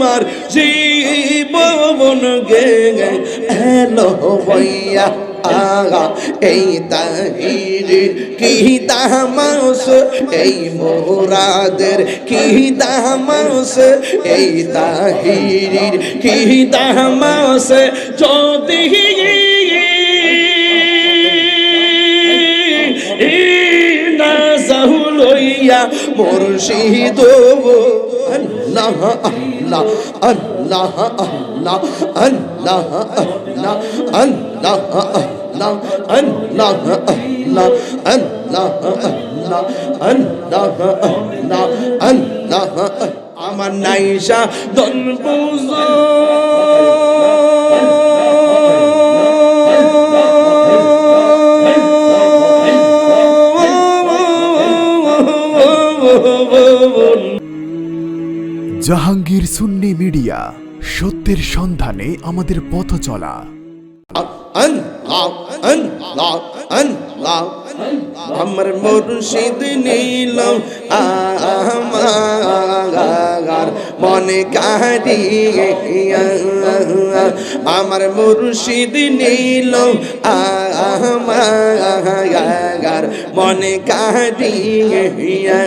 আমার জীবন গে এলো বইয়া আগা। এই তাহির কি তামাস? এই মোরাদের কি তামাস? এই তাহির কি তামাস? যদি না সাহুলইয়া মুর্শিদ আল্লাহ। আল্লাহ আল্লাহ আল্লাহ আল্লাহ আল্লাহ আল্লাহ আল্লাহ আল্লাহ আল্লাহ আল্লাহ আল্লাহ আল্লাহ আল্লাহ আল্লাহ আমার নাইশা দন জাহাঙ্গীর সুন্নি মিডিয়া সত্যের সন্ধানে আমাদের পথ চলা। আমার মুর্শিদ নীল আমার মনে কাহিয়া আমার মুর্শিদ নীল আমার মনে কাহিয়া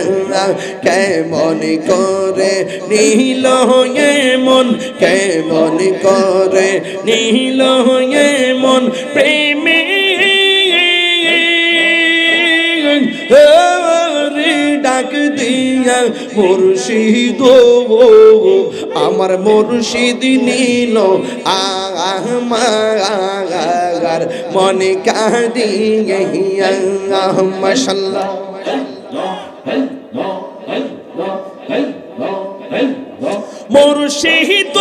কেমন করে নীল মন, কেমন করে নীল মন, প্রেমে মুর্শিদ আমার মুর্শিদ নীল আমার মনে কাঁদিয়া মুর্শিদ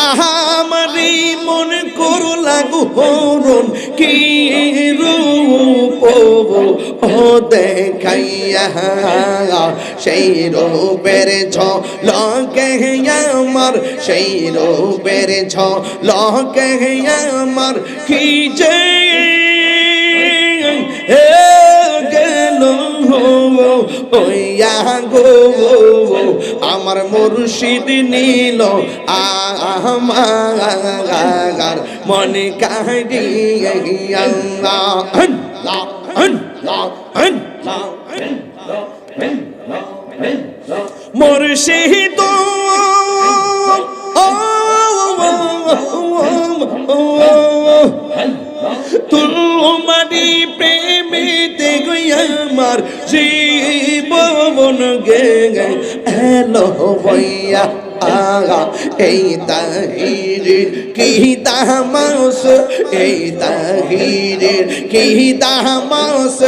আহামারি মন করো লাগু হরণ কি রূপ ও দেখাইয়া, সেই রূপের ছ লকে আমার, সেই রূপের ছ লকে আমার, কি যে গেল ওইয়া গো আমার মুর্শিদ নীল আমার মনে মুর্শিদ তোমারি প্রেমেতে আমার জীবন। বইয়া আগা এই তাহির কি তামাস, এই তাহির কি তামাস,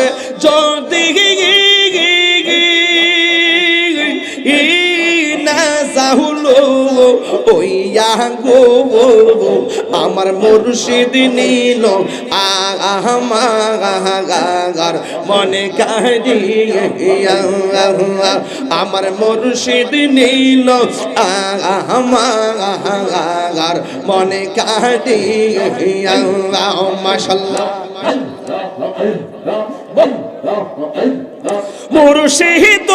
যদি ওইয়া গো আমার মুর্শিদ নীল আমার মনে আমার মুর্শিদ নীল আমার মনে কাহিয়া মাশাল্লাহ। মুর্শিদ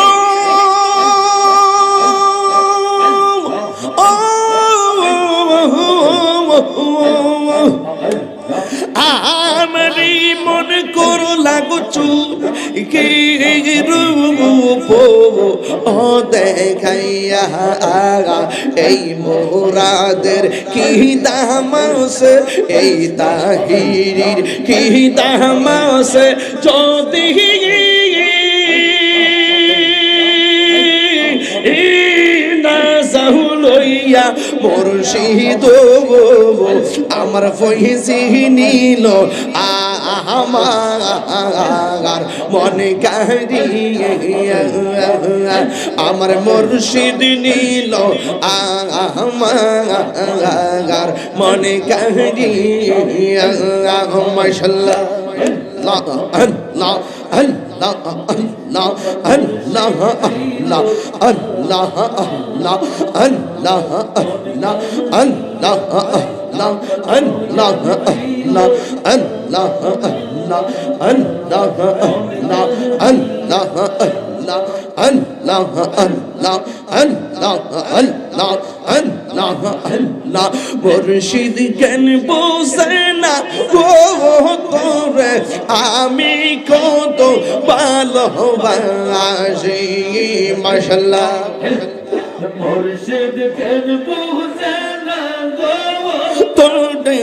আমারি মন করো লাগুচু কে রূপ ও দেখাইয়া আগা এই মোরাদের কি দামাস, এই তাহিরির কি দামাস? যদি সাহুলইয়া মুর্শিদ আমার ফইসি নীল আমার মনে কাহিয়া আমার মুর্শিদ নীল আমার মনে কাহিয়া মাশাল্লাহ। আল্লাহ আল্লাহ আল্লাহ আল্লাহ আল্লাহ আল্লাহ আল্লাহ আল্লাহ আল্লাহ আল্লাহ আল্লাহ আল্লাহ Allah Allah Allah Allah Allah Allah মুর্শিদ জ্ঞান বোঝে না গো তোরে আমি কত ভালোবাসি মাশাল্লাহ মুর্শিদ কেন বুঝে না গো তোরে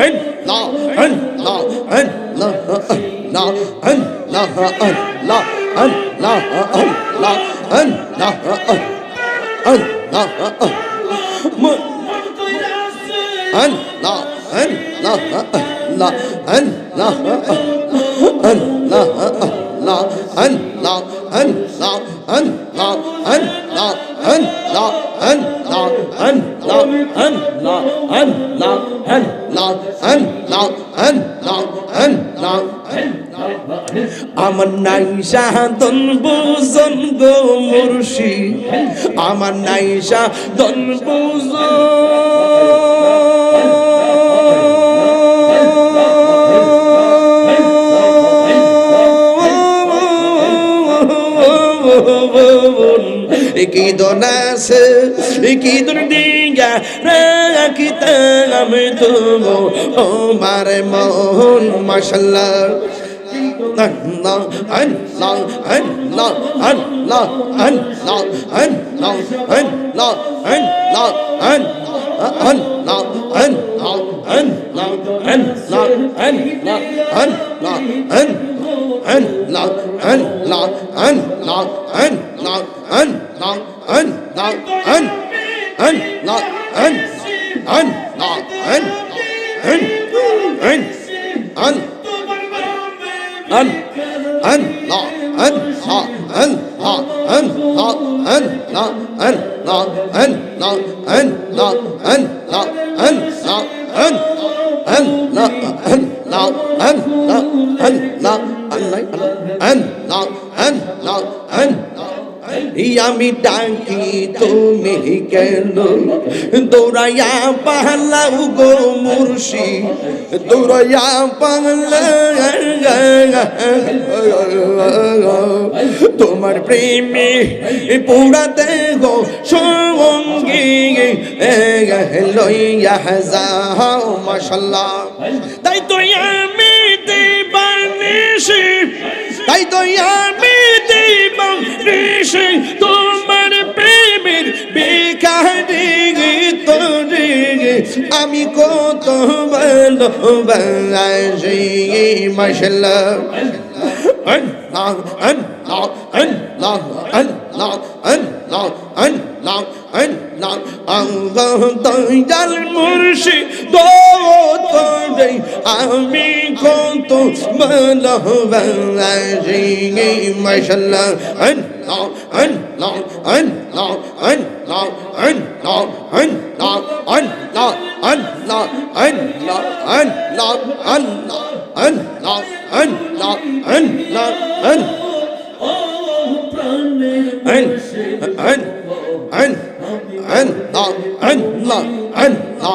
Allah Allah Allah Allah Allah Allah Allah Allah Allah Allah Allah কইরাছে Allah Allah Allah Allah Allah Allah Allah Allah Allah Allah Allah Allah Allah Allah Allah আমার নাই সাধন বুঝন গো মুর্শি আমার নাই সাধন বুঝন কি দন আছে কি দন দিগা রাখিতে আমি তুমি ও মারে মোহন Allah, Allah, তোমার নামে an an la an ha an ha an ha an la an la an la an la an la an la an an la an la an la an la an la an la an la আমি ডাকি, তুমি কেন? দৌড়াইয়া পালাও গো মুর্শি দৌড়াইয়া পালা। তোমার প্রেমে পুরাতে গো সঙ্গী। লইয়া যাও, মাশাল্লাহ। তাই তো আমি তাই তো আমি দেশে তোমার প্রেমের বেকারে তোরে আমি কত ভালোবাসি মশলা أن لا أن لا أن لا أن لا أن لا أن لا أن لا الله دجال مرشد Allah, Allah, Allah, Allah, Allah, Allah, Allah, Allah, Allah, Allah, Allah, Allah, Allah. ও প্রাণে An, মুর্শিদ an, an, an, la, an, la, an, la, an, la,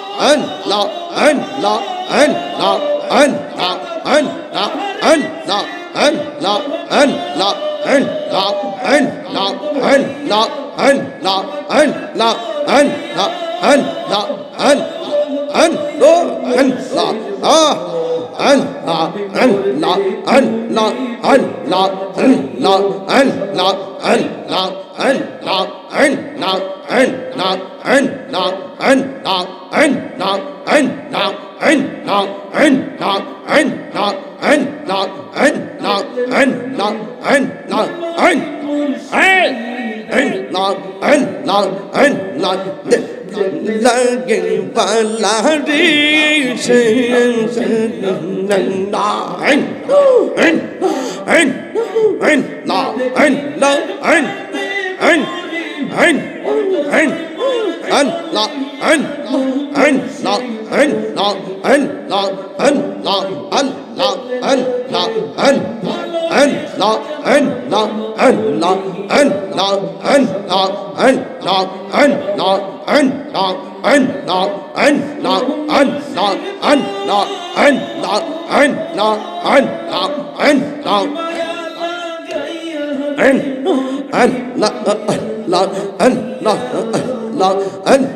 an, la, an, la, an, la, an, la, an, la, an, la, an, la, an, la, an, la, an, la, an, la, an, la, an, la, an, la, an, la, an, an, lo, an, la, ah. an la an la an la an la an la an la an la and ein, ein, ein, ein, la, ein, ein, la, ein, la, ein, la, ein, la, an, la, ein, la, ein, ein, la, ein, la, ein, la, ein, la, ein, la, ein, la, ein, la, ein, la, ein, la, ein, la, ein, la, ein, la, ein, la, ein, la, ein, la, ein, la, ein, أن لا أن لا أن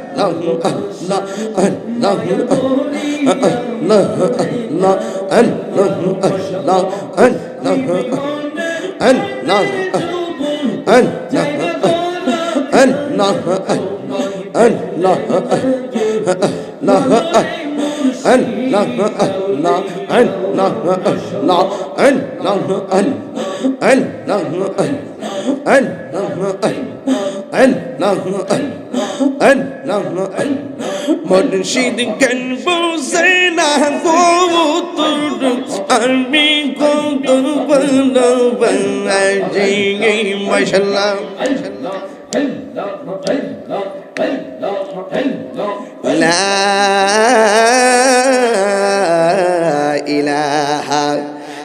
না আন না না আন না আন আন না আন আন না আন আন না আন আন না আন মুর্শিদ কেন বুঝে না গো তোর আমি গো